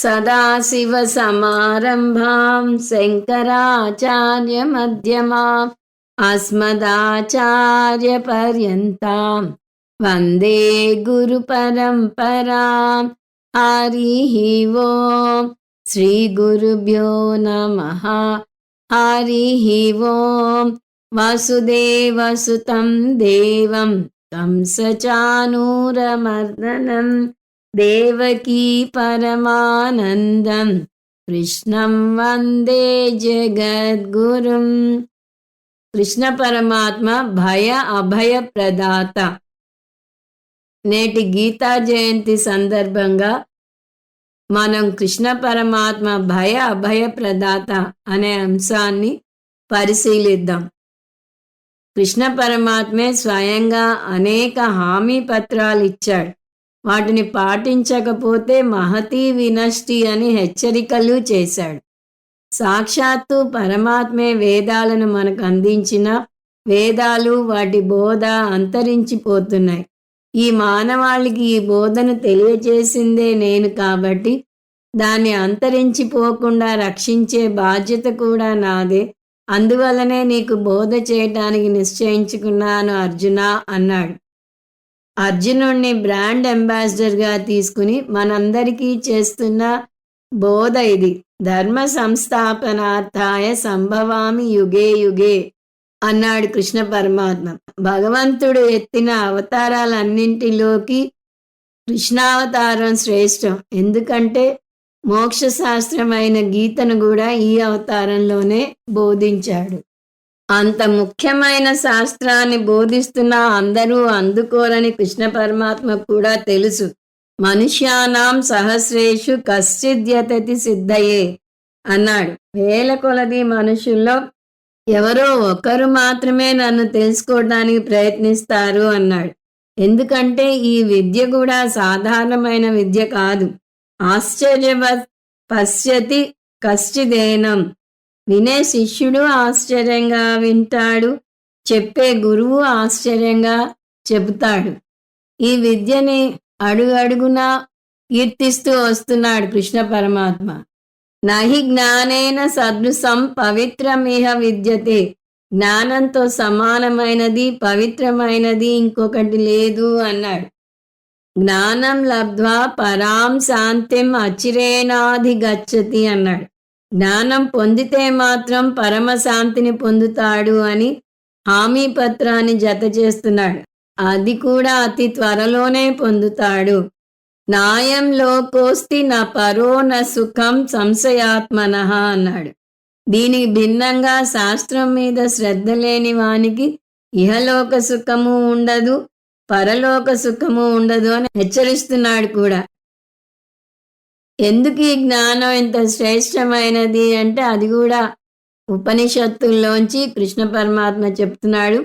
सदाशिवसमारम्भां शङ्कराचार्यमध्यमाम् अस्मदाचार्यपर्यन्तां वन्दे गुरुपरम्परां हरिः ॐ श्रीगुरुभ्यो नमः। हरिः ॐ वसुदेवसुतं देवं कंसचानूरमर्दनम् దేవకీ పరమానందం. కృష్ణం వందే జగద్గురుం. కృష్ణ పరమాత్మ భయ అభయ ప్రదాత నేటి గీతా జయంతి సందర్భంగా మనం కృష్ణ పరమాత్మ భయ అభయ ప్రదాత అనే అంశాన్ని పరిశీలిద్దాం. కృష్ణ పరమాత్మే స్వయంగా అనేక హామీ పత్రాలు ఇచ్చాడు. వాటిని పాటించకపోతే మహతీ వినష్టి అని హెచ్చరికలు చేశాడు. సాక్షాత్తు పరమాత్మే వేదాలను మనకు అందించిన వేదాలు వాటి బోధ అంతరించిపోతున్నాయి. ఈ మానవాళికి ఈ బోధను తెలియజేసిందే నేను కాబట్టి దాన్ని అంతరించిపోకుండా రక్షించే బాధ్యత కూడా నాదే. అందువలనే నీకు బోధ చేయటానికి నిశ్చయించుకున్నాను అర్జున అన్నాడు. అర్జునుడిని బ్రాండ్ అంబాసిడర్గా తీసుకుని మనందరికీ చేస్తున్న బోధ ఇది. ధర్మ సంస్థాపనార్థాయ సంభవామి యుగే యుగే అన్నాడు కృష్ణ పరమాత్మ. భగవంతుడు ఎత్తిన అవతారాలన్నింటిలోకి కృష్ణావతారం శ్రేష్టం. ఎందుకంటే మోక్ష శాస్త్రమైన గీతను కూడా ఈ అవతారంలోనే బోధించాడు. అంత ముఖ్యమైన శాస్త్రాన్ని బోధిస్తున్న అందరూ అందుకోరని కృష్ణ పరమాత్మ కూడా తెలుసు. మనుష్యానాం సహస్రేషు కశ్చిద్యతతి సిద్ధయే అన్నాడు. వేల కొలది మనుషుల్లో ఎవరో ఒకరు మాత్రమే నన్ను తెలుసుకోవడానికి ప్రయత్నిస్తారు అన్నాడు. ఎందుకంటే ఈ విద్య కూడా సాధారణమైన విద్య కాదు. ఆశ్చర్యవ పశ్యతి కశ్చిదేనం వినే శిష్యుడు ఆశ్చర్యంగా వింటాడు. చెప్పే గురువు ఆశ్చర్యంగా చెబుతాడు. ఈ విద్యని అడుగడుగునా కీర్తిస్తూ వస్తున్నాడు కృష్ణ పరమాత్మ. నహి జ్ఞానేన సదృశం పవిత్రమిహ విద్యతే. జ్ఞానంతో సమానమైనది పవిత్రమైనది ఇంకొకటి లేదు అన్నాడు. జ్ఞానం లబ్ధ్వా పరాం శాంతిం అచిరేనాధిగచ్చతి అన్నాడు. జ్ఞానం పొందితే మాత్రం పరమశాంతిని పొందుతాడు అని హామీ పత్రాన్ని జత చేస్తున్నాడు. అది కూడా అతి త్వరలోనే పొందుతాడు. నాయంలోకోస్తి నా పరో న సుఖం సంశయాత్మన అన్నాడు. దీనికి భిన్నంగా శాస్త్రం మీద శ్రద్ధ లేని వానికి ఇహలోక సుఖము ఉండదు పరలోక సుఖము ఉండదు అని హెచ్చరిస్తున్నాడు కూడా. ఎందుకు ఈ జ్ఞానం ఇంత శ్రేష్టమైనది అంటే అది కూడా ఉపనిషత్తుల్లోంచి కృష్ణ పరమాత్మ చెప్తున్నాడు.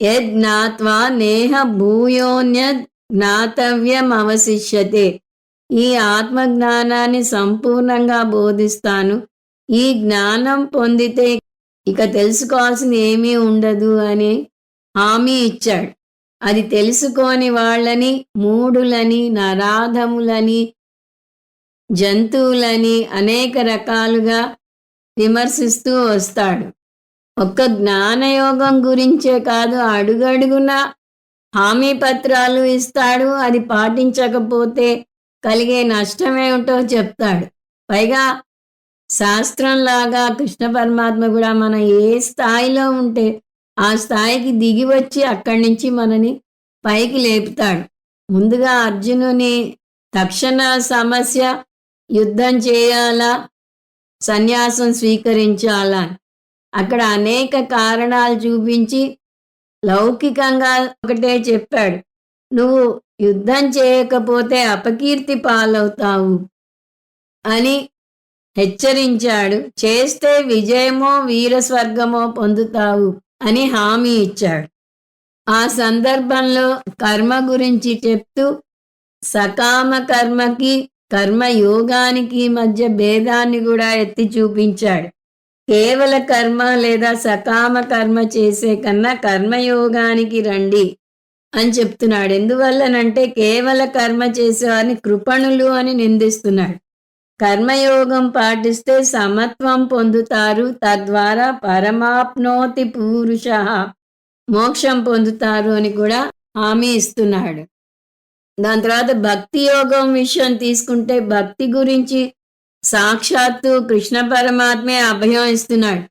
యజ్ఞాత్వా నేహ భూయోన్య జ్ఞాతవ్యం అవశిష్యతే ఈ ఆత్మజ్ఞానాన్ని సంపూర్ణంగా బోధిస్తాను. ఈ జ్ఞానం పొందితే ఇక తెలుసుకోవాల్సింది ఏమీ ఉండదు అని హామీ ఇచ్చాడు. అది తెలుసుకోని వాళ్ళని మూడులని నరాధములని జంతువులని అనేక రకాలుగా విమర్శిస్తూ వస్తాడు. ఒక్క జ్ఞానయోగం గురించే కాదు అడుగడుగున హామీ పత్రాలు ఇస్తాడు. అది పాటించకపోతే కలిగే నష్టమేమిటో చెప్తాడు. పైగా శాస్త్రంలాగా కృష్ణ పరమాత్మ కూడా మనం ఏ స్థాయిలో ఉంటే ఆ స్థాయికి దిగి వచ్చి అక్కడి నుంచి మనని పైకి లేపుతాడు. ముందుగా అర్జునుని తక్షణ సమస్య యుద్ధం చేయాలా? సన్యాసం స్వీకరించాలా? అక్కడ అనేక కారణాలు చూపించి లౌకికంగా ఒకటే చెప్పాడు. నువ్వు యుద్ధం చేయకపోతే అపకీర్తి పాలవుతావు అని హెచ్చరించాడు. చేస్తే విజయమో వీరస్వర్గమో పొందుతావు అని హామీ ఇచ్చాడు. ఆ సందర్భంలో కర్మ గురించి చెప్తూ సకామ కర్మకి కర్మయోగానికి మధ్య భేదాన్ని కూడా ఎత్తి చూపించాడు. కేవల కర్మ లేదా సకామ కర్మ చేసే కన్నా కర్మయోగానికి రండి అని చెప్తున్నాడు. ఎందువల్లనంటే కేవల కర్మ చేసేవారిని కృపణులు అని నిందిస్తున్నాడు. కర్మయోగం పాటిస్తే సమత్వం పొందుతారు. తద్వారా పరమాప్నోతి పురుష మోక్షం పొందుతారు అని కూడా హామీ ఇస్తున్నాడు. దాని తర్వాత భక్తి యోగం విషయం తీసుకుంటే భక్తి గురించి సాక్షాత్తు కృష్ణ పరమాత్మే అభయం ఇస్తున్నాడు.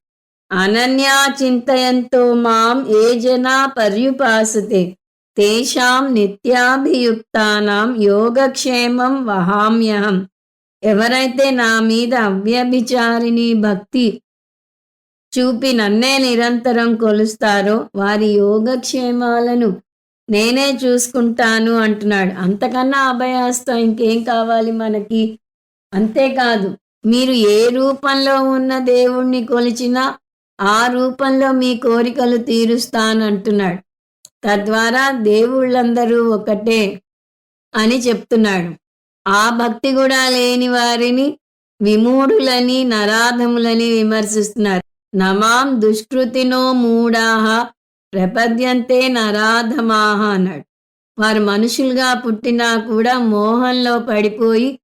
అనన్యా చింతయంతో మాం ఏ జనా పర్యుపాసతే. తేషాం నిత్యాభియుక్తానాం యోగక్షేమం వహామ్యహం. ఎవరైతే నా మీద అవ్యభిచారిని భక్తి చూపి నన్నే నిరంతరం కొలుస్తారో వారి యోగక్షేమాలను నేనే చూసుకుంటాను అంటున్నాడు. అంతకన్నా అభయాస్తం ఇంకేం కావాలి మనకి? అంతేకాదు మీరు ఏ రూపంలో ఉన్న దేవుణ్ణి కొలిచినా ఆ రూపంలో మీ కోరికలు తీరుస్తానంటున్నాడు. తద్వారా దేవుళ్ళందరూ ఒకటే అని చెప్తున్నాడు. ఆ భక్తి కూడా లేని వారిని విమూఢులని నరాధములని విమర్శిస్తున్నారు. నమాం దుష్కృతినో మూఢాహ ప్రపద్యంతే నరాధమాహ అన్నాడు. వారు మనుషులుగా పుట్టినా కూడా మోహంలో పడిపోయి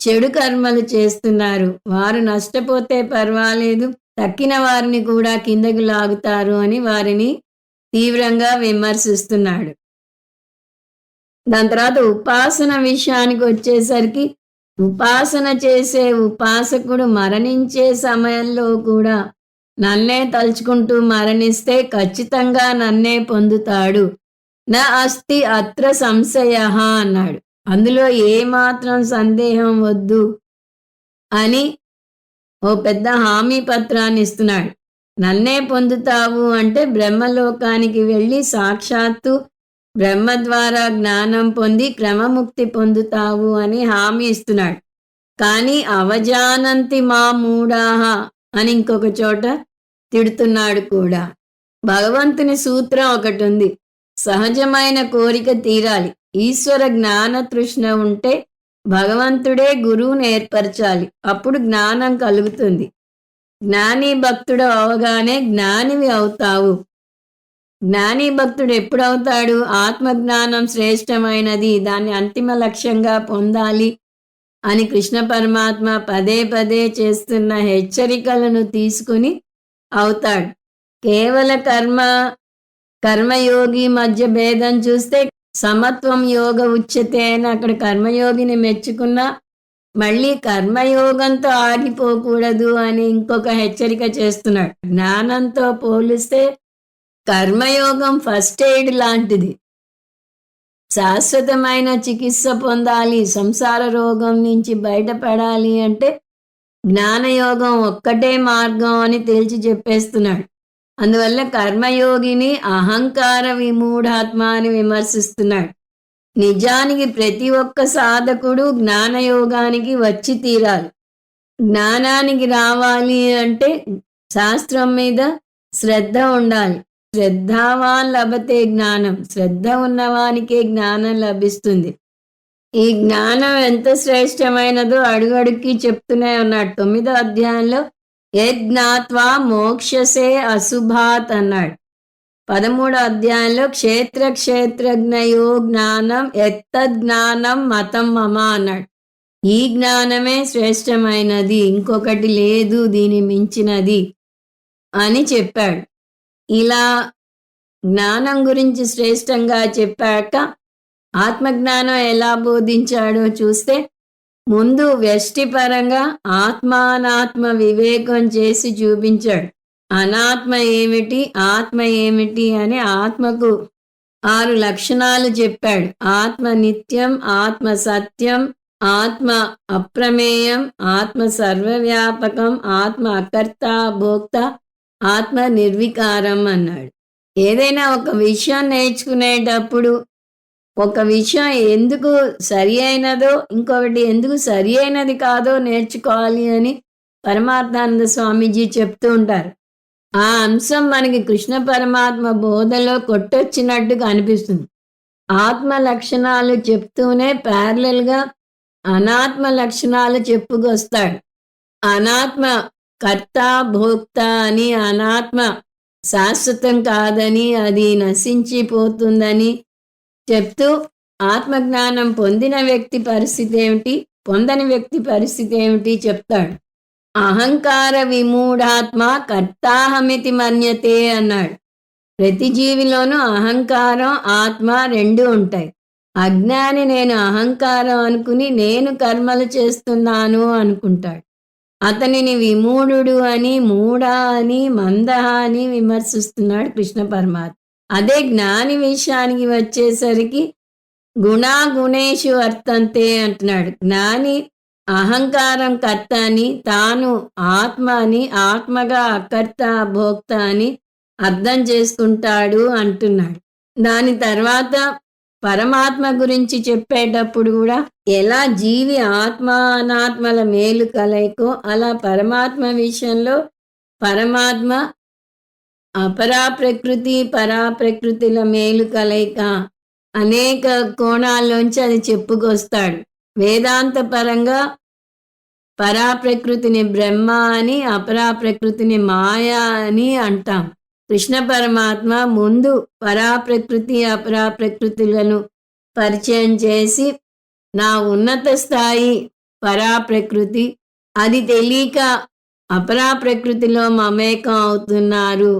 చెడు కర్మలు చేస్తున్నారు. వారు నష్టపోతే పర్వాలేదు. తక్కిన వారిని కూడా కిందకు లాగుతారు అని వారిని తీవ్రంగా విమర్శిస్తున్నాడు. దాని తర్వాత ఉపాసన విషయానికి వచ్చేసరికి ఉపాసన చేసే ఉపాసకుడు మరణించే సమయంలో కూడా నన్నే తలుచుకుంటూ మరణిస్తే ఖచ్చితంగా నన్నే పొందుతాడు. నా అస్తి అత్ర సంశయ అన్నాడు. అందులో ఏమాత్రం సందేహం వద్దు అని ఓ పెద్ద హామీ పత్రాన్ని ఇస్తున్నాడు. నన్నే పొందుతావు అంటే బ్రహ్మలోకానికి వెళ్ళి సాక్షాత్తు బ్రహ్మ ద్వారా జ్ఞానం పొంది క్రమముక్తి పొందుతావు అని హామీ ఇస్తున్నాడు. కానీ అవజానంతి మా మూడాహ అని ఇంకొక చోట తిడుతున్నాడు కూడా. భగవంతుని సూత్రం ఒకటి ఉంది. సహజమైన కోరిక తీరాలి. ఈశ్వర జ్ఞాన తృష్ణ ఉంటే భగవంతుడే గురువుని ఏర్పరచాలి. అప్పుడు జ్ఞానం కలుగుతుంది. జ్ఞాని భక్తుడు అవగానే జ్ఞానివి అవుతావు. జ్ఞాని భక్తుడు ఎప్పుడవుతాడు? ఆత్మజ్ఞానం శ్రేష్టమైనది. దాన్ని అంతిమ లక్ష్యంగా పొందాలి అని కృష్ణ పరమాత్మ పదే పదే చేస్తున్న హెచ్చరికలను తీసుకుని అవుతాడు. కేవల కర్మ కర్మయోగి మధ్య భేదం చూస్తే సమత్వం యోగ ఉచ్యతే అని అక్కడ కర్మయోగిని మెచ్చుకున్నా మళ్ళీ కర్మయోగంతో ఆగిపోకూడదు అని ఇంకొక హెచ్చరిక చేస్తున్నాడు. జ్ఞానంతో పోలిస్తే కర్మయోగం ఫస్ట్ ఎయిడ్ లాంటిది. శాశ్వతమైన చికిత్స పొందాలి సంసార రోగం నుంచి బయటపడాలి అంటే జ్ఞానయోగం ఒక్కటే మార్గం అని తేల్చి చెప్పేస్తున్నాడు. అందువల్ల కర్మయోగిని అహంకార విమూఢాత్మ అని విమర్శిస్తున్నాడు. నిజానికి ప్రతి ఒక్క సాధకుడు జ్ఞానయోగానికి వచ్చి తీరాలి. జ్ఞానానికి రావాలి అంటే శాస్త్రం మీద శ్రద్ధ ఉండాలి. శ్రద్ధావాన్ లభతే జ్ఞానం శ్రద్ధ ఉన్నవానికే జ్ఞానం లభిస్తుంది. ఈ జ్ఞానం ఎంత శ్రేష్టమైనదో అడుగడుక్కి చెప్తూనే ఉన్నాడు తొమ్మిదో అధ్యాయంలో యజ్ఞాత్వా మోక్షసే అశుభాత్ అన్నాడు. పదమూడో అధ్యాయంలో క్షేత్ర క్షేత్రజ్ఞయో జ్ఞానం జ్ఞానం మతం మమ అన్నాడు. ఈ జ్ఞానమే శ్రేష్టమైనది ఇంకొకటి లేదు దీని మించినది అని చెప్పాడు. ఇలా జ్ఞానం గురించి శ్రేష్టంగా చెప్పాక ఆత్మజ్ఞానం ఎలా బోధించాడో చూస్తే ముందు వ్యష్టిపరంగా ఆత్మానాత్మ వివేకం చేసి చూపించాడు. అనాత్మ ఏమిటి ఆత్మ ఏమిటి అని ఆత్మకు ఆరు లక్షణాలు చెప్పాడు. ఆత్మ నిత్యం ఆత్మ సత్యం ఆత్మ అప్రమేయం ఆత్మ సర్వవ్యాపకం ఆత్మ అకర్త భోక్త ఆత్మ నిర్వికారం అన్నాడు. ఏదైనా ఒక విషయం నేర్చుకునేటప్పుడు ఒక విషయం ఎందుకు సరి అయినదో ఇంకొకటి ఎందుకు సరి అయినది కాదో నేర్చుకోవాలి అని పరమార్థానంద స్వామీజీ చెప్తూ ఉంటారు. ఆ అంశం మనకి కృష్ణ పరమాత్మ బోధలో కొట్టొచ్చినట్టుగా అనిపిస్తుంది. ఆత్మ లక్షణాలు చెప్తూనే ప్యారలల్గా అనాత్మ లక్షణాలు చెప్పుకొస్తాడు. అనాత్మ కర్త భోక్త అని అనాత్మ శాశ్వతం కాదని అది నశించిపోతుందని చెప్తూ ఆత్మజ్ఞానం పొందిన వ్యక్తి పరిస్థితి ఏమిటి? పొందని వ్యక్తి పరిస్థితి ఏమిటి? చెప్తాడు. అహంకార విమూఢాత్మ కర్తాహమితి మన్యతే అన్నాడు. ప్రతి జీవిలోనూ అహంకారం ఆత్మ రెండు ఉంటాయి. అజ్ఞాని నేను అహంకారం అనుకుని నేను కర్మలు చేస్తున్నాను అనుకుంటాడు. అతనిని విమూఢుడు అని మూఢ అని మంద అని విమర్శిస్తున్నాడు కృష్ణ పరమాత్మ. అదే జ్ఞాని విషయానికి వచ్చేసరికి గుణాగుణేషు అర్థంతే అంటున్నాడు. జ్ఞాని అహంకారం కర్త అని తాను ఆత్మ అని ఆత్మగా అకర్త భోక్త అని అర్థం చేసుకుంటాడు అంటున్నాడు. దాని తర్వాత పరమాత్మ గురించి చెప్పేటప్పుడు కూడా ఎలా జీవి ఆత్మ అనాత్మల మేలు కలయికో అలా పరమాత్మ విషయంలో పరమాత్మ అపరా ప్రకృతి పరా ప్రకృతిల మేలు కలయిక అనేక కోణాల్లోంచి అది చెప్పుకొస్తాడు. వేదాంత పరంగా పరా ప్రకృతిని బ్రహ్మ అని అపరా ప్రకృతిని మాయ అని అంటాం. కృష్ణ పరమాత్మ ముందు పరా ప్రకృతి అపరా ప్రకృతులను పరిచయం చేసి నా ఉన్నత స్థాయి పరా ప్రకృతి అది తెలియక అపరా ప్రకృతిలో మమేకం అవుతున్నారు.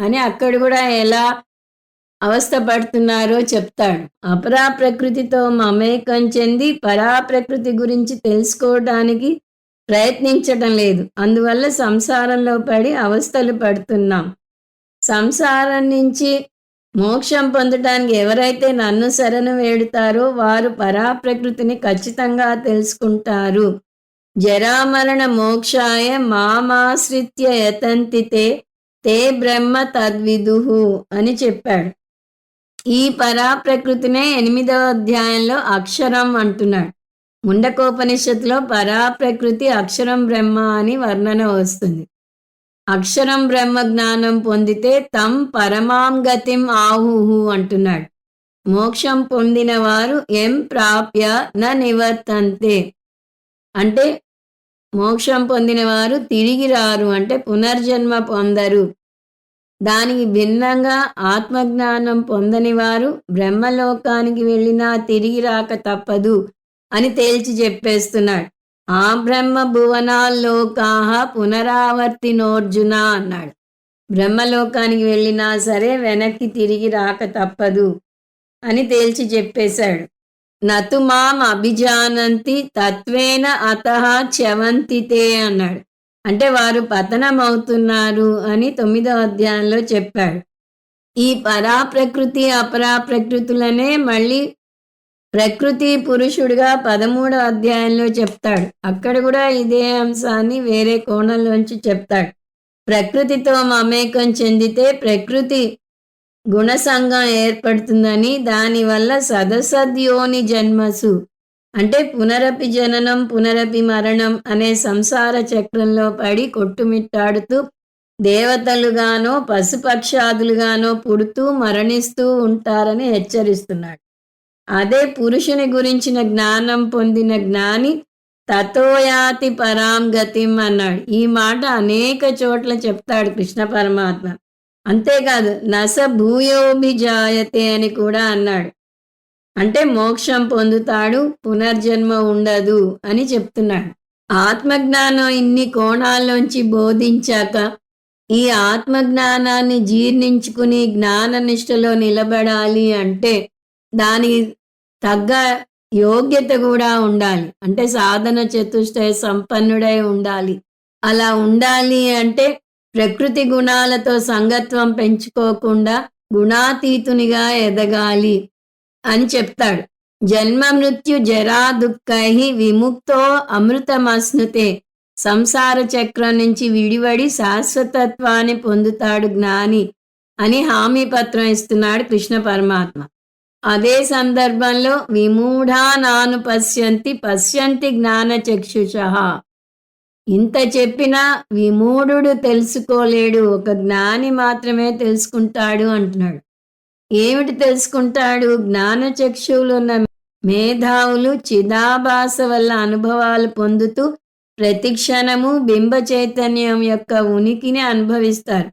అని అక్కడ కూడా ఎలా అవస్థ పడుతున్నారో చెప్తాడు. అపరా ప్రకృతితో మమేకం చెంది పరా ప్రకృతి గురించి తెలుసుకోవడానికి ప్రయత్నించటం లేదు. అందువల్ల సంసారంలో పడి అవస్థలు పడుతున్నాం. సంసారం నుంచి మోక్షం పొందడానికి ఎవరైతే నన్ను శరణు వేడుతారో వారు పరాప్రకృతిని ఖచ్చితంగా తెలుసుకుంటారు. జరామరణ మోక్షాయ మామాశ్రిత్య యతంతితే తే బ్రహ్మ తద్విదుహు అని చెప్పాడు. ఈ పరాప్రకృతినే ఎనిమిదవ అధ్యాయంలో అక్షరం అంటున్నాడు. ముండకోపనిషత్తులో పరాప్రకృతి అక్షరం బ్రహ్మ అని వర్ణన వస్తుంది. అక్షరం బ్రహ్మ జ్ఞానం పొందితే తం పరమాం గతిం ఆహుహు అంటున్నాడు. మోక్షం పొందిన వారు ఎం ప్రాప్య న నివర్తంతే. అంటే మోక్షం పొందిన వారు తిరిగి రారు అంటే పునర్జన్మ పొందరు. దానికి భిన్నంగా ఆత్మజ్ఞానం పొందని వారు బ్రహ్మలోకానికి వెళ్ళినా తిరిగి రాక తప్పదు అని తేల్చి చెప్పేస్తున్నాడు. ఆ బ్రహ్మ భువనాల్లోకాహ పునరావర్తినోర్జున అన్నాడు. బ్రహ్మలోకానికి వెళ్ళినా సరే వెనక్కి తిరిగి రాక తప్పదు అని తేల్చి చెప్పేశాడు. నతు మాం అభిజానంతి తత్వేన అత చవంతితే అన్నాడు. అంటే వారు పతనమవుతున్నారు అని తొమ్మిదో అధ్యాయంలో చెప్పాడు. ఈ పరాప్రకృతి అపరాప్రకృతులనే మళ్ళీ ప్రకృతి పురుషుడిగా పదమూడో అధ్యాయంలో చెప్తాడు. అక్కడ కూడా ఇదే అంశాన్ని వేరే కోణంలోంచి చెప్తాడు. ప్రకృతితో మమేకం చెందితే ప్రకృతి గుణసంగం ఏర్పడుతుందని దానివల్ల సదసద్యోని జన్మసు అంటే పునరపి జననం పునరపి మరణం అనే సంసార చక్రంలో పడి కొట్టుమిట్టాడుతూ దేవతలుగానో పశుపక్షాదులుగానో పుడుతూ మరణిస్తూ ఉంటారని హెచ్చరిస్తున్నాడు. అదే పురుషుని గురించిన జ్ఞానం పొందిన జ్ఞాని తతోయాతి పరాం గతిం అన్నాడు. ఈ మాట అనేక చోట్ల చెప్తాడు కృష్ణ పరమాత్మ. అంతేకాదు నస భూయోభిజాయతే అని కూడా అన్నాడు. అంటే మోక్షం పొందుతాడు పునర్జన్మ ఉండదు అని చెప్తున్నాడు. ఆత్మజ్ఞానం ఇన్ని కోణాల్లోంచి బోధించాక ఈ ఆత్మజ్ఞానాన్ని జీర్ణించుకుని జ్ఞాననిష్టలో నిలబడాలి అంటే దాని తగ్గ యోగ్యత కూడా ఉండాలి. అంటే సాధన చతుష్టయ సంపన్నుడై ఉండాలి. అలా ఉండాలి అంటే ప్రకృతి గుణాలతో సంగత్వం పెంచుకోకుండా గుణాతీతునిగా ఎదగాలి. అని చెప్తాడు. జన్మ మృత్యు జరా దుఃఖై విముక్తో అమృతమస్నుతే సంసార చక్రం నుంచి విడివడి శాశ్వతత్వాన్ని పొందుతాడు జ్ఞాని అని హామీ పత్రం ఇస్తున్నాడు కృష్ణ పరమాత్మ. అదే సందర్భంలో విమూఢానాను పశ్యంతి పశ్యంతి జ్ఞాన చక్షుష. ఇంత చెప్పినా విమూఢుడు తెలుసుకోలేడు. ఒక జ్ఞాని మాత్రమే తెలుసుకుంటాడు అంటున్నాడు. ఏమిటి తెలుసుకుంటాడు? జ్ఞానచక్షువులున్న మేధావులు చిదాభాస వల్ల అనుభవాలు పొందుతూ ప్రతిక్షణము బింబచైతన్యం బింబ చైతన్యం యొక్క ఉనికిని అనుభవిస్తారు.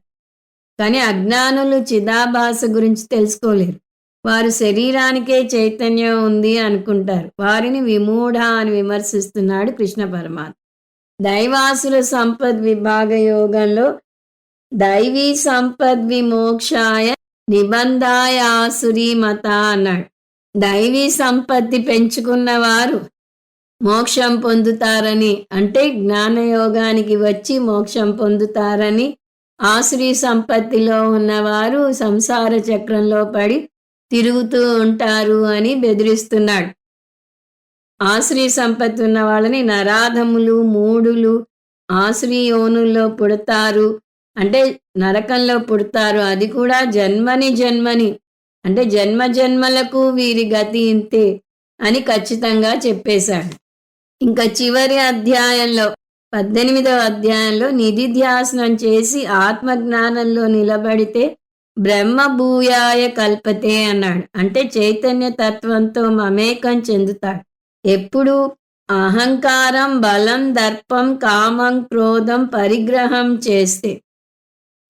కానీ అజ్ఞానులు చిదాభాస గురించి తెలుసుకోలేరు. వారు శరీరానికే చైతన్యం ఉంది అనుకుంటారు. వారిని విమూఢ అని విమర్శిస్తున్నాడు కృష్ణ పరమాత్మ. దైవాసుల సంపద్ విభాగ యోగంలో దైవీ సంపద్ విమోక్షాయ నిబంధాయ మత అన్నాడు. దైవీ సంపత్తి పెంచుకున్నవారు మోక్షం పొందుతారని అంటే జ్ఞానయోగానికి వచ్చి మోక్షం పొందుతారని ఆశ్రీ సంపత్తిలో ఉన్నవారు సంసార చక్రంలో పడి తిరుగుతూ ఉంటారు అని బెదిరిస్తున్నాడు. ఆశ్రీ సంపత్తి ఉన్న వాళ్ళని నరాధములు మూడులు ఆశ్రీ యోనుల్లో పుడతారు అంటే నరకంలో పుడతారు. అది కూడా జన్మని జన్మని. అంటే జన్మ జన్మలకు వీరి గతి ఇంతే అని ఖచ్చితంగా చెప్పేశాడు. ఇంకా చివరి అధ్యాయంలో పద్దెనిమిదవ అధ్యాయంలో నిధిధ్యాసనం చేసి ఆత్మజ్ఞానంలో నిలబడితే బ్రహ్మ భూయాయ కల్పతే అన్నాడు. అంటే చైతన్య తత్వంతో మమేకం చెందుతాడు. ఎప్పుడు? అహంకారం బలం దర్పం కామం క్రోధం పరిగ్రహం చేస్తే.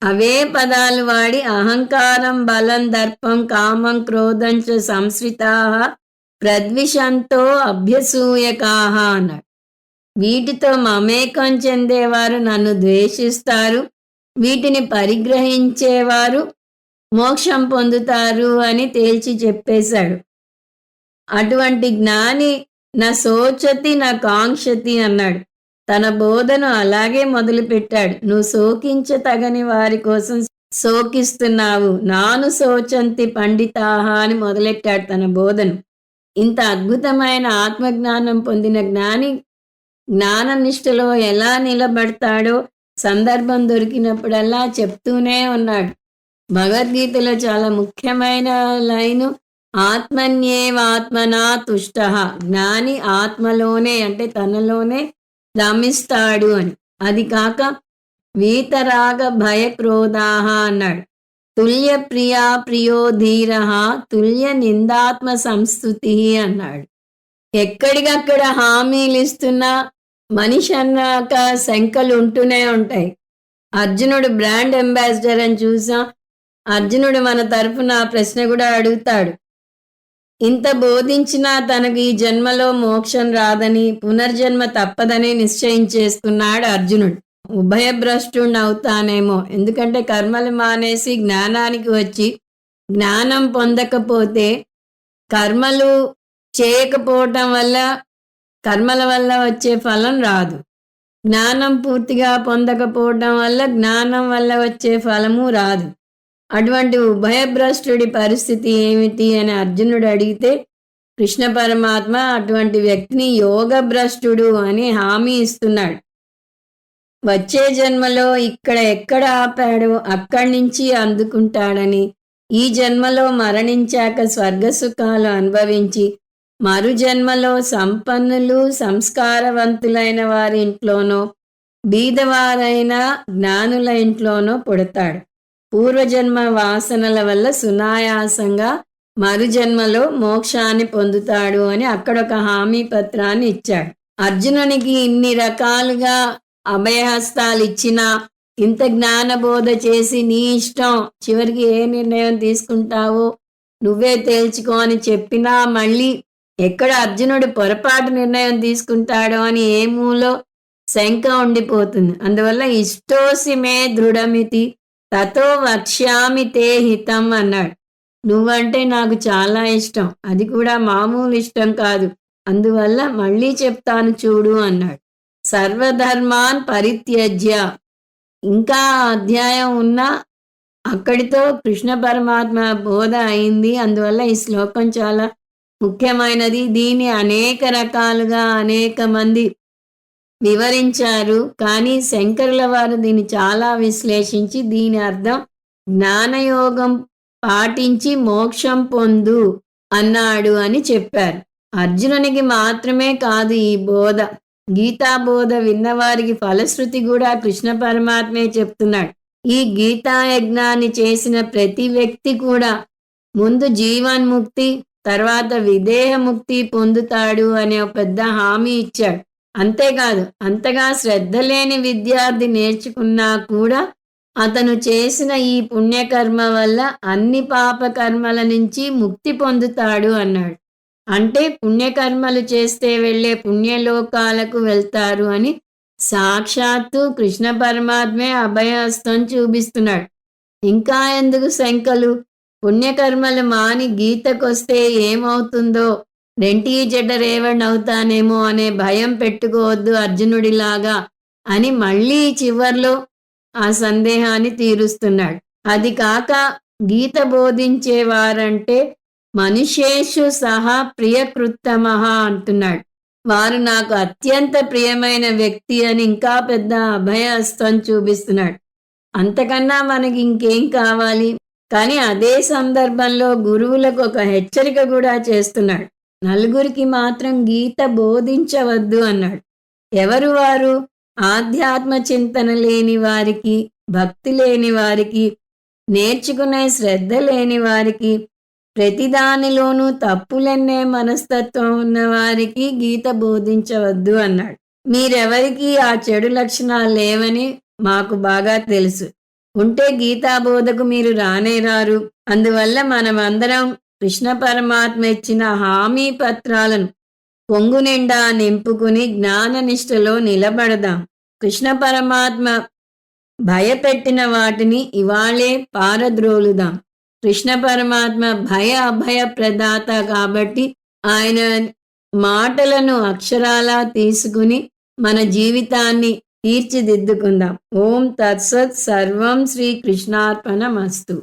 అవే పదాలు వాడి అహంకారం బలం దర్పం కామం క్రోధం చ సంశ్రితా ప్రద్విషంతో అభ్యసూయకాహ అన్నాడు. వీటితో మమేకం చెందేవారు నన్ను ద్వేషిస్తారు వీటిని పరిగ్రహించేవారు మోక్షం పొందుతారు అని తేల్చి చెప్పేశాడు. అటువంటి జ్ఞాని నా సోచతి నా కాంక్షతి అన్నాడు. తన బోధను అలాగే మొదలుపెట్టాడు. నువ్వు శోకించతగని వారి కోసం శోకిస్తున్నావు. నాను శోచంతి పండితాహ అని మొదలెట్టాడు తన బోధను. ఇంత అద్భుతమైన ఆత్మజ్ఞానం పొందిన జ్ఞాని జ్ఞాననిష్టలో ఎలా నిలబడతాడో సందర్భం దొరికినప్పుడల్లా చెప్తూనే ఉన్నాడు. భగవద్గీతలో చాలా ముఖ్యమైన లైను ఆత్మన్యేవాత్మనా తుష్ట జ్ఞాని ఆత్మలోనే అంటే తనలోనే రమిస్తాడు అని. అది కాక వీతరాగ భయ క్రోధాహ అన్నాడు. తుల్య ప్రియా ప్రియో ధీర తుల్య నిందాత్మ సంస్థుతి అన్నాడు. ఎక్కడికక్కడ హామీలు ఇస్తున్నా మనిషి అన్నాక శంకలు ఉంటూనే ఉంటాయి. అర్జునుడు బ్రాండ్ అంబాసిడర్ అని చూసా. అర్జునుడు మన తరఫున ప్రశ్న కూడా అడుగుతాడు. ఇంత బోధించినా తనకు ఈ జన్మలో మోక్షం రాదని పునర్జన్మ తప్పదని నిశ్చయం చేసుకున్నాడు అర్జునుడు. ఉభయభ్రష్టుణ్ణి అవుతానేమో ఎందుకంటే కర్మలు మానేసి జ్ఞానానికి వచ్చి జ్ఞానం పొందకపోతే కర్మలు చేయకపోవటం వల్ల కర్మల వల్ల వచ్చే ఫలం రాదు. జ్ఞానం పూర్తిగా పొందకపోవటం వల్ల జ్ఞానం వల్ల వచ్చే ఫలము రాదు. అటువంటి ఉభయభ్రష్టుడి పరిస్థితి ఏమిటి అని అర్జునుడు అడిగితే కృష్ణ పరమాత్మ అటువంటి వ్యక్తిని యోగ భ్రష్టుడు అని హామీ ఇస్తున్నాడు. వచ్చే జన్మలో ఇక్కడ ఎక్కడ ఆపాడో అక్కడి నుంచి అందుకుంటాడని ఈ జన్మలో మరణించాక స్వర్గసుఖాలు అనుభవించి మరు జన్మలో సంపన్నులు సంస్కారవంతులైన వారి ఇంట్లోనో బీదవారైన జ్ఞానుల ఇంట్లోనో పుడతాడు. పూర్వజన్మ వాసనల వల్ల సునాయాసంగా మరుజన్మలో మోక్షాన్ని పొందుతాడు అని అక్కడ ఒక హామీ పత్రాన్ని ఇచ్చాడు. అర్జునునికి ఇన్ని రకాలుగా అభయహస్తాలు ఇచ్చినా ఇంత జ్ఞానబోధ చేసి నీ ఇష్టం చివరికి ఏ నిర్ణయం తీసుకుంటావో? నువ్వే తేల్చుకో అని చెప్పినా మళ్ళీ ఎక్కడ అర్జునుడు పొరపాటు నిర్ణయం తీసుకుంటాడో అని ఏ మూలో శంక ఉండిపోతుంది. అందువల్ల ఇష్టోసి మే దృఢమితి తతో వక్ష్యామి తే హితం అన్నాడు. నువ్వంటే నాకు చాలా ఇష్టం. అది కూడా మామూలు ఇష్టం కాదు. అందువల్ల మళ్ళీ చెప్తాను చూడు అన్నాడు. సర్వధర్మాన్ పరిత్యజ్య. ఇంకా అధ్యాయం ఉన్నా అక్కడితో కృష్ణ పరమాత్మ బోధ అయింది. అందువల్ల ఈ శ్లోకం చాలా ముఖ్యమైనది. దీన్ని అనేక రకాలుగా అనేక మంది వివరించారు. కానీ శంకరుల వారు దీన్ని చాలా విశ్లేషించి దీని అర్థం జ్ఞానయోగం పాటించి మోక్షం పొందు అన్నాడు అని చెప్పారు. అర్జునునికి మాత్రమే కాదు ఈ బోధ. గీతా బోధ విన్నవారికి ఫలశ్రుతి కూడా కృష్ణ పరమాత్మే చెప్తున్నాడు. ఈ గీతా యజ్ఞాన్ని చేసిన ప్రతి వ్యక్తి కూడా ముందు జీవన్ముక్తి తర్వాత విదేహముక్తి పొందుతాడు అనే ఒక పెద్ద హామీ ఇచ్చాడు. అంతేకాదు అంతగా శ్రద్ధ లేని విద్యార్థి నేర్చుకున్నా కూడా అతను చేసిన ఈ పుణ్యకర్మ వల్ల అన్ని పాపకర్మల నుంచి ముక్తి పొందుతాడు అన్నాడు. అంటే పుణ్యకర్మలు చేస్తే వెళ్ళే పుణ్యలోకాలకు వెళ్తారు అని సాక్షాత్తు కృష్ణ పరమాత్మే అభయహస్తం చూపిస్తున్నాడు. ఇంకా ఎందుకు శంకలు పుణ్యకర్మలు మాని గీతకొస్తే ఏమవుతుందో రెంటీ జడ్డ రేవణవుతానేమో అనే భయం పెట్టుకోవద్దు అర్జునుడిలాగా అని మళ్ళీ చివర్లో ఆ సందేహాన్ని తీరుస్తున్నాడు. అది కాక గీత బోధించేవారంటే మనుషేషు సహా ప్రియకృత్తమ అంటున్నాడు. వారు నాకు అత్యంత ప్రియమైన వ్యక్తి అని ఇంకా పెద్ద అభయహస్తం చూపిస్తున్నాడు. అంతకన్నా మనకి ఇంకేం కావాలి? కానీ అదే సందర్భంలో గురువులకు ఒక హెచ్చరిక కూడా చేస్తున్నాడు. నలుగురికి మాత్రం గీత బోధించవద్దు అన్నాడు. ఎవరు వారు? ఆధ్యాత్మ చింతన లేని వారికి భక్తి లేని వారికి నేర్చుకునే శ్రద్ధ లేని వారికి ప్రతిదానిలోనూ తప్పులెన్నే మనస్తత్వం ఉన్న వారికి గీత బోధించవద్దు అన్నాడు. మీరెవరికి ఆ చెడు లక్షణాలు లేవని మాకు బాగా తెలుసు. ఉంటే గీతా బోధకు మీరు రానే రారు. అందువల్ల మనమందరం కృష్ణ పరమాత్మ ఇచ్చిన హామీ పత్రాలను పొంగు నిండా నింపుకుని జ్ఞాననిష్టలో నిలబడదాం. కృష్ణ పరమాత్మ భయపెట్టిన వాటిని ఇవాళే పారద్రోలుదాం. కృష్ణ పరమాత్మ భయ అభయ ప్రదాత కాబట్టి ఆయన మాటలను అక్షరాలా తీసుకుని మన జీవితాన్ని తీర్చిదిద్దుకుందాం. ఓం తత్సత్ సర్వం శ్రీ కృష్ణార్పణమస్తు.